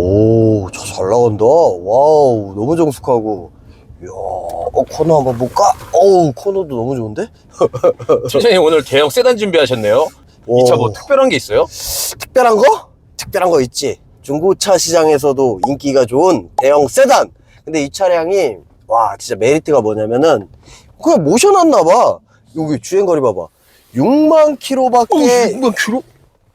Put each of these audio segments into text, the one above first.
오, 저 잘 나간다. 와우, 너무 정숙하고. 이야, 어, 코너 한번 볼까? 어우, 코너도 너무 좋은데? 팀장님 오늘 대형 세단 준비하셨네요. 이 차 뭐 오. 특별한 게 있어요? 특별한 거? 특별한 거 있지. 중고차 시장에서도 인기가 좋은 대형 세단. 근데 이 차량이, 와, 진짜 메리트가 뭐냐면은, 그냥 모셔놨나 봐. 여기 주행거리 봐봐. 6만 킬로밖에 6만 킬로?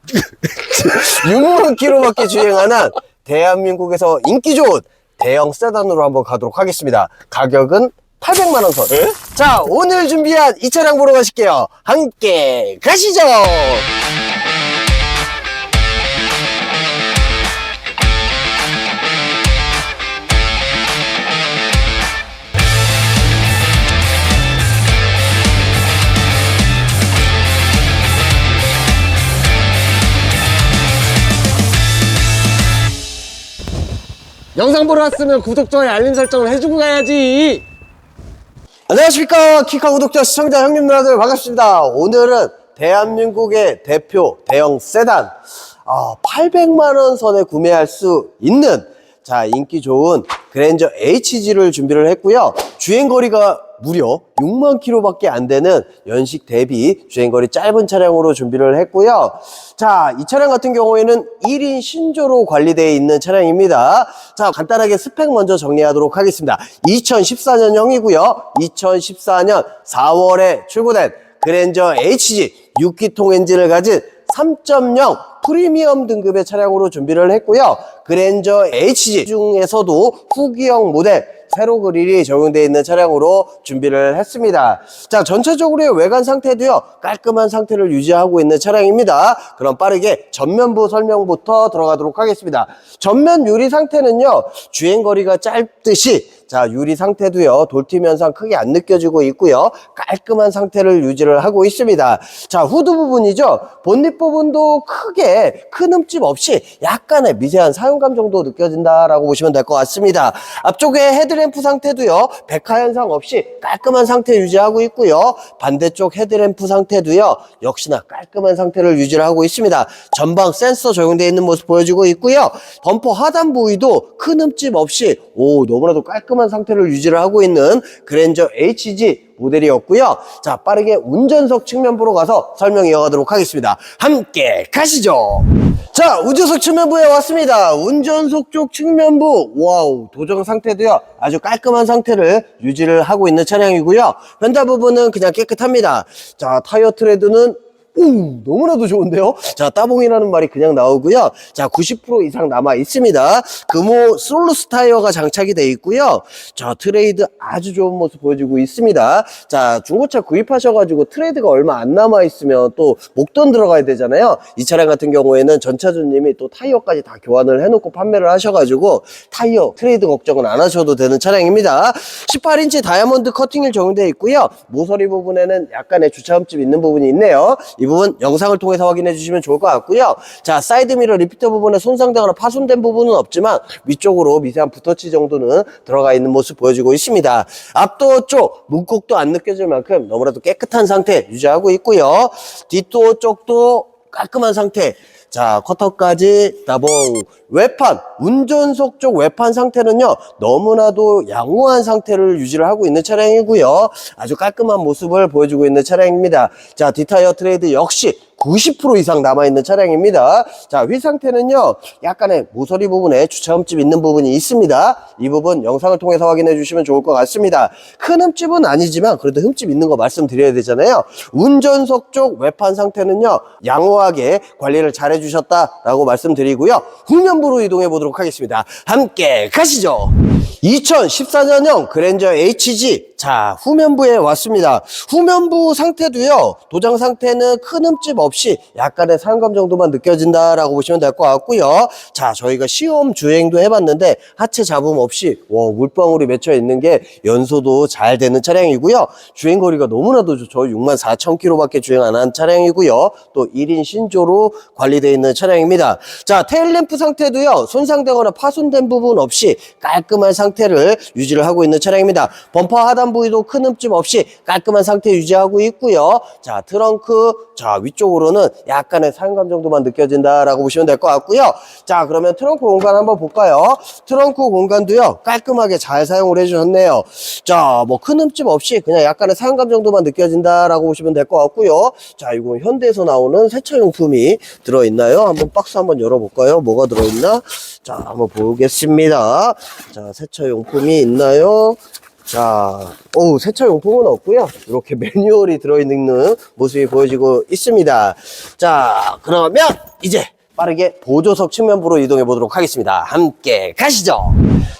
6만 킬로밖에 주행하는 대한민국에서 인기 좋은 대형 세단으로 한번 가도록 하겠습니다. 가격은 800만 원 선. 에? 자, 오늘 준비한 이 차량 보러 가실게요. 함께 가시죠. 영상 보러 왔으면 구독, 좋아요, 알림 설정을 해주고 가야지. 안녕하십니까. 키카 구독자, 시청자, 형님, 누나들 반갑습니다. 오늘은 대한민국의 대표 대형 세단, 아, 800만원 선에 구매할 수 있는, 자, 인기 좋은 그랜저 HG를 준비를 했고요. 주행거리가 무려 6만 킬로밖에 안 되는 연식 대비 주행거리 짧은 차량으로 준비를 했고요. 자, 이 차량 같은 경우에는 1인 신조로 관리되어 있는 차량입니다. 자, 간단하게 스펙 먼저 정리하도록 하겠습니다. 2014년형이고요. 2014년 4월에 출고된 그랜저 HG 6기통 엔진을 가진 3.0 프리미엄 등급의 차량으로 준비를 했고요. 그랜저 HG 중에서도 후기형 모델 세로 그릴이 적용되어 있는 차량으로 준비를 했습니다. 자, 전체적으로의 외관 상태도요, 깔끔한 상태를 유지하고 있는 차량입니다. 그럼 빠르게 전면부 설명부터 들어가도록 하겠습니다. 전면 유리 상태는요, 주행거리가 짧듯이 자, 유리 상태도요, 돌팀 현상 크게 안 느껴지고 있고요. 깔끔한 상태를 유지를 하고 있습니다. 자, 후드 부분이죠. 본닛 부분도 크게 큰 흠집 없이 약간의 미세한 사용감 정도 느껴진다라고 보시면 될 것 같습니다. 앞쪽에 헤드램프 상태도요, 백화 현상 없이 깔끔한 상태 유지하고 있고요. 반대쪽 헤드램프 상태도요, 역시나 깔끔한 상태를 유지를 하고 있습니다. 전방 센서 적용되어 있는 모습 보여지고 있고요. 범퍼 하단 부위도 큰 흠집 없이 오 너무나도 깔끔한 상태를 유지를 하고 있는 그랜저 HG 모델이었고요. 자 빠르게 운전석 측면부로 가서 설명 이어가도록 하겠습니다. 함께 가시죠. 자 운전석 측면부에 왔습니다. 운전석 쪽 측면부 와우 도정 상태도요 아주 깔끔한 상태를 유지를 하고 있는 차량이고요. 현타 부분은 그냥 깨끗합니다. 자 타이어 트레드는 오, 너무나도 좋은데요? 자, 따봉이라는 말이 그냥 나오고요. 자, 90% 이상 남아 있습니다. 금호 솔루스 타이어가 장착이 되어 있고요. 자, 트레이드 아주 좋은 모습 보여주고 있습니다. 자, 중고차 구입하셔가지고 트레이드가 얼마 안 남아 있으면 또 목돈 들어가야 되잖아요. 이 차량 같은 경우에는 전차주님이 또 타이어까지 다 교환을 해놓고 판매를 하셔가지고 타이어 트레이드 걱정은 안 하셔도 되는 차량입니다. 18인치 다이아몬드 커팅일 적용되어 있고요. 모서리 부분에는 약간의 주차흠집 있는 부분이 있네요. 이 부분 영상을 통해서 확인해 주시면 좋을 것 같고요. 자, 사이드미러 리피터 부분에 손상되거나 파손된 부분은 없지만 위쪽으로 미세한 붓터치 정도는 들어가 있는 모습 보여주고 있습니다. 앞도어 쪽 문콕도 안 느껴질 만큼 너무나도 깨끗한 상태 유지하고 있고요. 뒷도어 쪽도 깔끔한 상태. 자, 커터까지 따봉. 외판, 운전석 쪽 외판 상태는요, 너무나도 양호한 상태를 유지를 하고 있는 차량이고요. 아주 깔끔한 모습을 보여주고 있는 차량입니다. 자, 뒷타이어 트레이드 역시 90% 이상 남아있는 차량입니다. 자, 휠 상태는요, 약간의 모서리 부분에 주차 흠집 있는 부분이 있습니다. 이 부분 영상을 통해서 확인해 주시면 좋을 것 같습니다. 큰 흠집은 아니지만 그래도 흠집 있는 거 말씀드려야 되잖아요. 운전석 쪽 외판 상태는요, 양호하게 관리를 잘 해주셨다라고 말씀드리고요. 후면부로 이동해 보도록 하겠습니다. 함께 가시죠. 2014년형 그랜저 HG 자 후면부에 왔습니다. 후면부 상태도요 도장 상태는 큰 흠집 없이 약간의 사용감 정도만 느껴진다라고 보시면 될 것 같고요. 자 저희가 시험 주행도 해봤는데 하체 잡음 없이 와 물방울이 맺혀 있는 게 연소도 잘 되는 차량이고요. 주행 거리가 너무나도 좋죠. 6만 4천 킬로밖에 주행 안 한 차량이고요. 또 1인 신조로 관리되어 있는 차량입니다. 자 테일램프 상태도요 손상되거나 파손된 부분 없이 깔끔한 상태를 유지를 하고 있는 차량입니다. 범퍼 하단 미세한 부위도 큰 흠집 없이 깔끔한 상태 유지하고 있고요. 자, 트렁크, 자, 위쪽으로는 약간의 사용감 정도만 느껴진다라고 보시면 될 것 같고요. 자, 그러면 트렁크 공간 한번 볼까요? 트렁크 공간도요, 깔끔하게 잘 사용을 해주셨네요. 자, 뭐 큰 흠집 없이 그냥 약간의 사용감 정도만 느껴진다라고 보시면 될 것 같고요. 자, 이건 현대에서 나오는 세차용품이 들어있나요? 한번 박스 한번 열어볼까요? 뭐가 들어있나? 자, 한번 보겠습니다. 자, 세차용품이 있나요? 자, 오, 세차 용품은 없고요. 이렇게 매뉴얼이 들어있는 모습이 보여지고 있습니다. 자, 그러면 이제 빠르게 보조석 측면부로 이동해 보도록 하겠습니다. 함께 가시죠.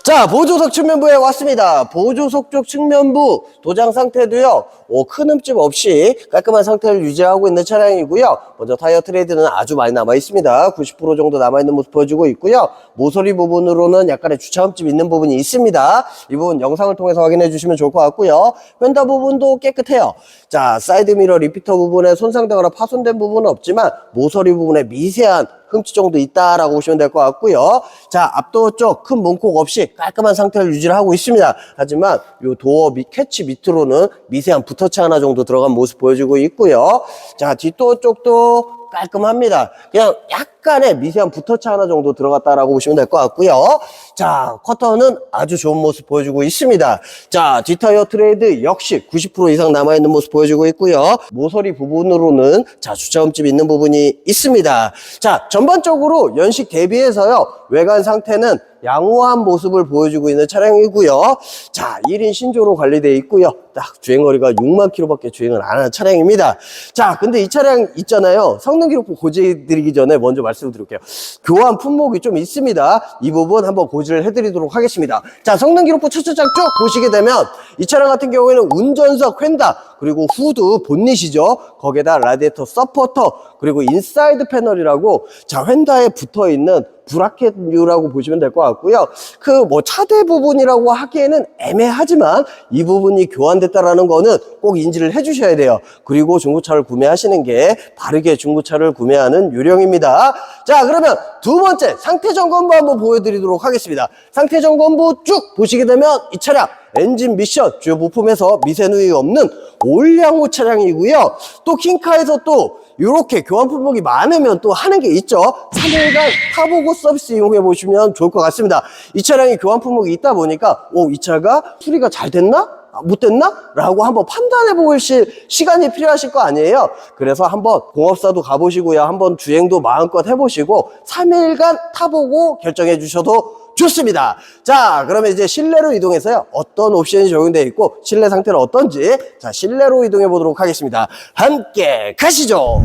자, 보조석 측면부에 왔습니다. 보조석 쪽 측면부 도장 상태도요, 오, 큰 흠집 없이 깔끔한 상태를 유지하고 있는 차량이고요. 먼저 타이어 트레이드는 아주 많이 남아 있습니다. 90% 정도 남아 있는 모습 보여주고 있고요. 모서리 부분으로는 약간의 주차 흠집 있는 부분이 있습니다. 이 부분 영상을 통해서 확인해 주시면 좋을 것 같고요. 휀다 부분도 깨끗해요. 자, 사이드 미러 리피터 부분에 손상되거나 파손된 부분은 없지만 모서리 부분에 미세한 흠집 정도 있다라고 보시면 될 것 같고요. 자, 앞도어 쪽큰 문콕 없이 깔끔한 상태를 유지를 하고 있습니다. 하지만 이 도어 밑 캐치 밑으로는 미세한 붓터치 하나 정도 들어간 모습 보여주고 있고요. 자, 뒷도어 쪽도 깔끔합니다. 그냥 약 간의 미세한 붓터치 하나 정도 들어갔다라고 보시면 될 것 같고요. 자, 커터는 아주 좋은 모습 보여주고 있습니다. 자, 뒷타이어 트레이드 역시 90% 이상 남아있는 모습 보여주고 있고요. 모서리 부분으로는 자, 주차음집 있는 부분이 있습니다. 자, 전반적으로 연식 대비해서요. 외관 상태는 양호한 모습을 보여주고 있는 차량이고요. 자, 1인 신조로 관리되어 있고요. 딱 주행거리가 6만 킬로밖에 주행을 안 하는 차량입니다. 자, 근데 이 차량 있잖아요. 성능 기록부 고지 드리기 전에 먼저 말씀 을 드릴게요. 교환 품목이 좀 있습니다. 이 부분 한번 고지를 해드리도록 하겠습니다. 자, 성능 기록부 첫째 장 쭉 보시게 되면 이 차량 같은 경우에는 운전석 휀다 그리고 후드 본닛이죠. 거기에다 라디에이터 서포터 그리고 인사이드 패널이라고 자 휀다에 붙어 있는 브라켓류라고 보시면 될 것 같고요. 그 뭐 차대 부분이라고 하기에는 애매하지만 이 부분이 교환됐다라는 거는 꼭 인지를 해주셔야 돼요. 그리고 중고차를 구매하시는 게 바르게 중고차를 구매하는 요령입니다. 자 그러면 두 번째 상태 점검부 한번 보여드리도록 하겠습니다. 상태 점검부 쭉 보시게 되면 이 차량 엔진 미션 주요 부품에서 미세 누이 없는 올량호 차량이고요. 또 킹카에서 또 이렇게 교환 품목이 많으면 또 하는 게 있죠. 3일간 타보고 서비스 이용해 보시면 좋을 것 같습니다. 이 차량이 교환 품목이 있다 보니까 오, 이 차가 수리가 잘 됐나? 아, 못 됐나? 라고 한번 판단해 보실 시간이 필요하실 거 아니에요. 그래서 한번 공업사도 가보시고요. 한번 주행도 마음껏 해보시고 3일간 타보고 결정해 주셔도 좋습니다. 자, 그러면 이제 실내로 이동해서요. 어떤 옵션이 적용되어 있고 실내 상태는 어떤지 자, 실내로 이동해 보도록 하겠습니다. 함께 가시죠.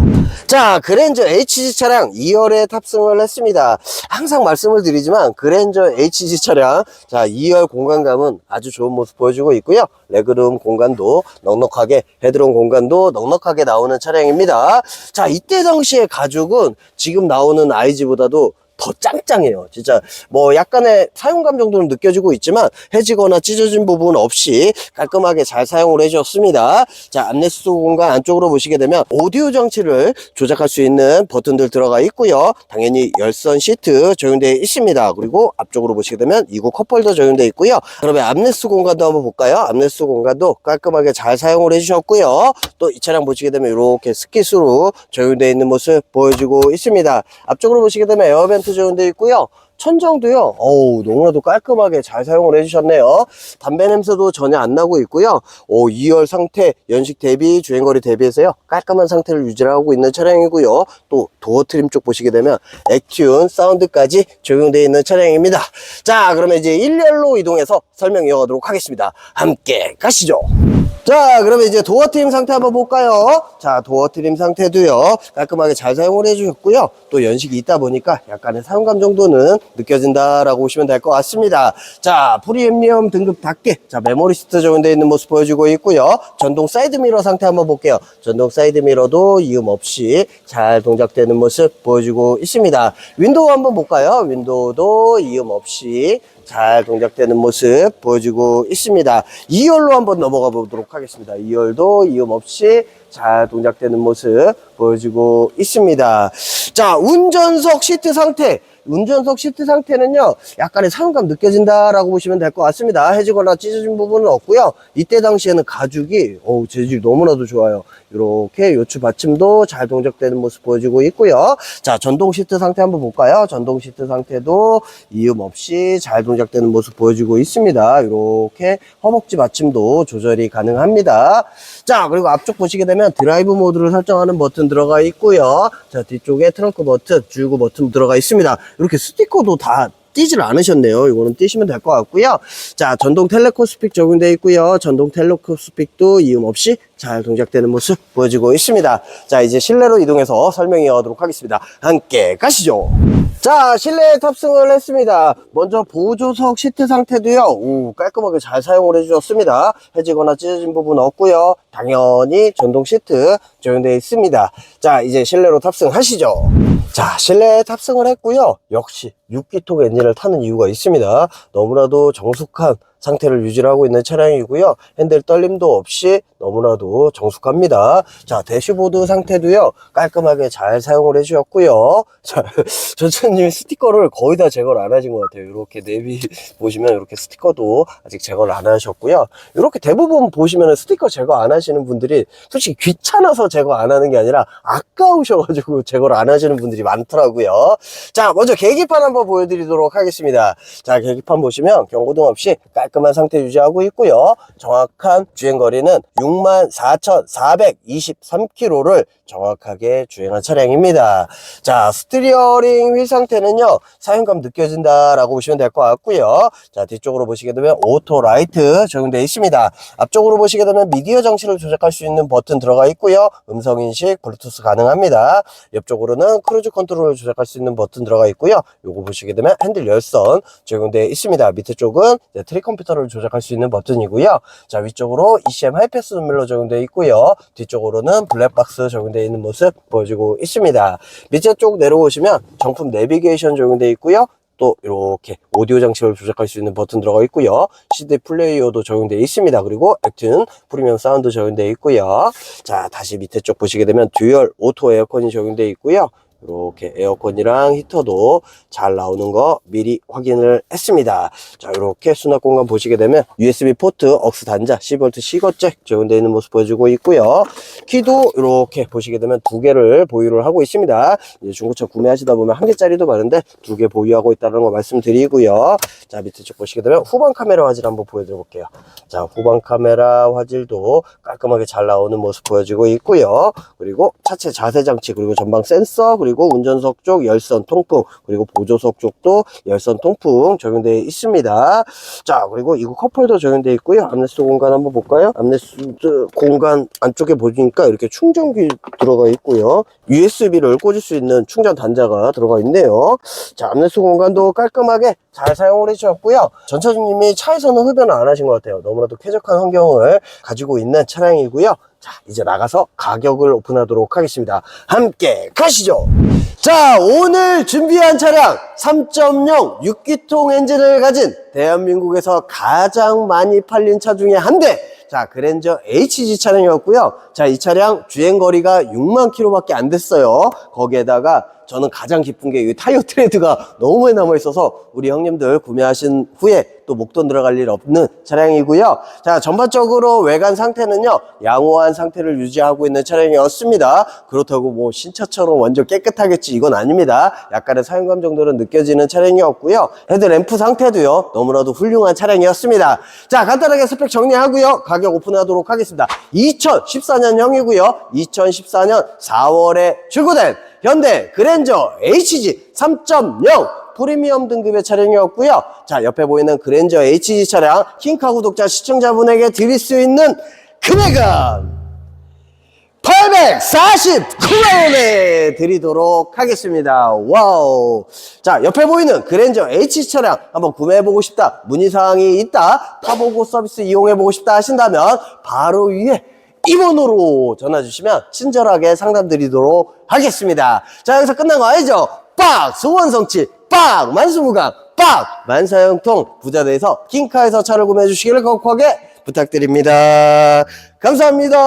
자, 그랜저 HG 차량 2열에 탑승을 했습니다. 항상 말씀을 드리지만 그랜저 HG 차량 자, 2열 공간감은 아주 좋은 모습 보여주고 있고요. 레그룸 공간도 넉넉하게 헤드룸 공간도 넉넉하게 나오는 차량입니다. 자, 이때 당시의 가죽은 지금 나오는 IG보다도 더 짱짱해요. 진짜 뭐 약간의 사용감 정도는 느껴지고 있지만 해지거나 찢어진 부분 없이 깔끔하게 잘 사용을 해주었습니다. 자, 암레스트 공간 안쪽으로 보시게 되면 오디오 장치를 조작할 수 있는 버튼들 들어가 있고요. 당연히 열선 시트 적용되어 있습니다. 그리고 앞쪽으로 보시게 되면 이구 컵홀더 적용되어 있고요. 그러면 암레스트 공간도 한번 볼까요? 암레스트 공간도 깔끔하게 잘 사용을 해주셨고요. 또 이 차량 보시게 되면 이렇게 스킷으로 적용되어 있는 모습 보여주고 있습니다. 앞쪽으로 보시게 되면 에어벤 트 적용되어 있고요. 천정도요, 어우, 너무나도 깔끔하게 잘 사용을 해주셨네요. 담배 냄새도 전혀 안 나고 있고요. 오, 2열 상태, 연식 대비, 주행거리 대비해서요, 깔끔한 상태를 유지하고 있는 차량이고요. 또, 도어 트림 쪽 보시게 되면, 액튠 사운드까지 적용되어 있는 차량입니다. 자, 그러면 이제 1열로 이동해서 설명 이어가도록 하겠습니다. 함께 가시죠. 자, 그러면 이제 도어 트림 상태 한번 볼까요? 자, 도어 트림 상태도요, 깔끔하게 잘 사용을 해주셨고요. 또 연식이 있다 보니까 약간의 사용감 정도는 느껴진다라고 보시면 될 것 같습니다. 자, 프리미엄 등급답게, 자, 메모리 시트 적용되어 있는 모습 보여주고 있고요. 전동 사이드 미러 상태 한번 볼게요. 전동 사이드 미러도 이음 없이 잘 동작되는 모습 보여주고 있습니다. 윈도우 한번 볼까요? 윈도우도 이음 없이 잘 동작되는 모습 보여주고 있습니다. 2열로 한번 넘어가 보도록 하겠습니다. 2열도 이음 없이 잘 동작되는 모습 보여주고 있습니다. 자, 운전석 시트 상태. 운전석 시트 상태는요, 약간의 사용감 느껴진다라고 보시면 될 것 같습니다. 해지거나 찢어진 부분은 없고요. 이때 당시에는 가죽이, 어우, 재질이 너무나도 좋아요. 이렇게 요추 받침도 잘 동작되는 모습 보여주고 있고요. 자, 전동 시트 상태 한번 볼까요? 전동 시트 상태도 이음 없이 잘 동작되는 모습 보여주고 있습니다. 이렇게 허벅지 받침도 조절이 가능합니다. 자, 그리고 앞쪽 보시게 되면 드라이브 모드를 설정하는 버튼 들어가 있고요. 자, 뒤쪽에 트렁크 버튼, 주유구 버튼 들어가 있습니다. 이렇게 스티커도 다 띄질 않으셨네요. 이거는 띄시면 될 것 같고요. 자, 전동 텔레코스픽 적용되어 있고요. 전동 텔레코스픽도 이음 없이 잘 동작되는 모습 보여주고 있습니다. 자, 이제 실내로 이동해서 설명해 가도록 하겠습니다. 함께 가시죠. 자, 실내에 탑승을 했습니다. 먼저 보조석 시트 상태도요, 오, 깔끔하게 잘 사용을 해주셨습니다. 해지거나 찢어진 부분 없고요. 당연히 전동 시트 적용되어 있습니다. 자, 이제 실내로 탑승하시죠. 자, 실내에 탑승을 했고요. 역시 6기통 엔진을 타는 이유가 있습니다. 너무나도 정숙한 상태를 유지를 하고 있는 차량이고요. 핸들 떨림도 없이 너무나도 정숙합니다. 자, 대시보드 상태도요. 깔끔하게 잘 사용을 해주셨고요. 자, 전천님 스티커를 거의 다 제거를 안 하신 것 같아요. 이렇게 내비 보시면 이렇게 스티커도 아직 제거를 안 하셨고요. 이렇게 대부분 보시면 스티커 제거 안 하시는 분들이 솔직히 귀찮아서 제거 안 하는 게 아니라 아까우셔가지고 제거를 안 하시는 분들이 많더라고요. 자, 먼저 계기판 한번 보여드리도록 하겠습니다. 자, 계기판 보시면 경고등 없이 깔끔한 상태 유지하고 있고요. 정확한 주행거리는 64,423km를 정확하게 주행한 차량입니다. 자, 스티리어링 휠 상태는요, 사용감 느껴진다라고 보시면 될 것 같고요. 자, 뒤쪽으로 보시게 되면 오토 라이트 적용되어 있습니다. 앞쪽으로 보시게 되면 미디어 장치를 조작할 수 있는 버튼 들어가 있고요. 음성 인식, 블루투스 가능합니다. 옆쪽으로는 크루즈 컨트롤을 조작할 수 있는 버튼 들어가 있고요. 요거 보시게 되면 핸들 열선 적용되어 있습니다. 밑에 쪽은 트리 컴퓨터를 조작할 수 있는 버튼이고요. 자, 위쪽으로 ECM 하이패스 눈멜로 적용되어 있고요. 뒤쪽으로는 블랙박스 적용되어 있는 모습 보여주고 있습니다. 밑에 쪽 내려오시면 정품 내비게이션 적용되어 있고요. 또 이렇게 오디오 장치를 조작할 수 있는 버튼 들어가 있고요. CD 플레이어도 적용되어 있습니다. 그리고 액튠 프리미엄 사운드 적용되어 있고요. 자, 다시 밑에 쪽 보시게 되면 듀얼 오토 에어컨이 적용되어 있고요. 이렇게 에어컨이랑 히터도 잘 나오는 거 미리 확인을 했습니다. 자, 이렇게 수납 공간 보시게 되면 USB 포트, 억스 단자, 10V C거잭 적용되어 있는 모습 보여주고 있고요. 키도 이렇게 보시게 되면 두 개를 보유를 하고 있습니다. 이제 중고차 구매하시다 보면 한 개짜리도 많은데 두 개 보유하고 있다는 거 말씀드리고요. 자, 밑에 쪽 보시게 되면 후방 카메라 화질 한번 보여드려 볼게요. 자, 후방 카메라 화질도 깔끔하게 잘 나오는 모습 보여주고 있고요. 그리고 차체 자세 장치, 그리고 전방 센서, 그리고 운전석 쪽 열선 통풍, 그리고 보조석 쪽도 열선 통풍 적용되어 있습니다. 자, 그리고 이거 컵홀더 적용되어 있고요. 암레스 공간 한번 볼까요? 암레스 공간 안쪽에 보니까 이렇게 충전기 들어가 있고요. USB를 꽂을 수 있는 충전 단자가 들어가 있네요. 자, 암레스 공간도 깔끔하게 잘 사용을 해주셨고요. 전차주님이 차에서는 흡연을 안 하신 것 같아요. 너무나도 쾌적한 환경을 가지고 있는 차량이고요. 자, 이제 나가서 가격을 오픈하도록 하겠습니다. 함께 가시죠. 자, 오늘 준비한 차량 3.0 6기통 엔진을 가진 대한민국에서 가장 많이 팔린 차 중에 한 대. 자, 그랜저 HG 차량이었고요. 자, 이 차량 주행 거리가 6만 킬로밖에 안 됐어요. 거기에다가 저는 가장 기쁜 게 이 타이어 트레드가 너무 많이 남아 있어서 우리 형님들 구매하신 후에 또 목돈 들어갈 일 없는 차량이고요. 자, 전반적으로 외관 상태는요, 양호한 상태를 유지하고 있는 차량이었습니다. 그렇다고 뭐 신차처럼 완전 깨끗하겠지 이건 아닙니다. 약간의 사용감 정도는 느껴지는 차량이었고요. 헤드램프 상태도요, 너무나도 훌륭한 차량이었습니다. 자, 간단하게 스펙 정리하고요. 가격 오픈하도록 하겠습니다. 2014년형이고요. 2014년 4월에 출고된 현대 그랜저 HG 3.0 프리미엄 등급의 차량이었고요. 자, 옆에 보이는 그랜저 HG 차량 킹카 구독자 시청자분에게 드릴 수 있는 금액은 849만원에 드리도록 하겠습니다. 와우. 자, 옆에 보이는 그랜저 H 차량 한번 구매해보고 싶다. 문의사항이 있다. 타보고 서비스 이용해보고 싶다 하신다면 바로 위에 이번호로 전화 주시면 친절하게 상담 드리도록 하겠습니다. 자, 여기서 끝난 거 아니죠? 빡! 소원 성취! 빡! 만수무강! 빡! 만사형통 부자대에서 킹카에서 차를 구매해 주시기를 거룩하게 부탁드립니다. 감사합니다.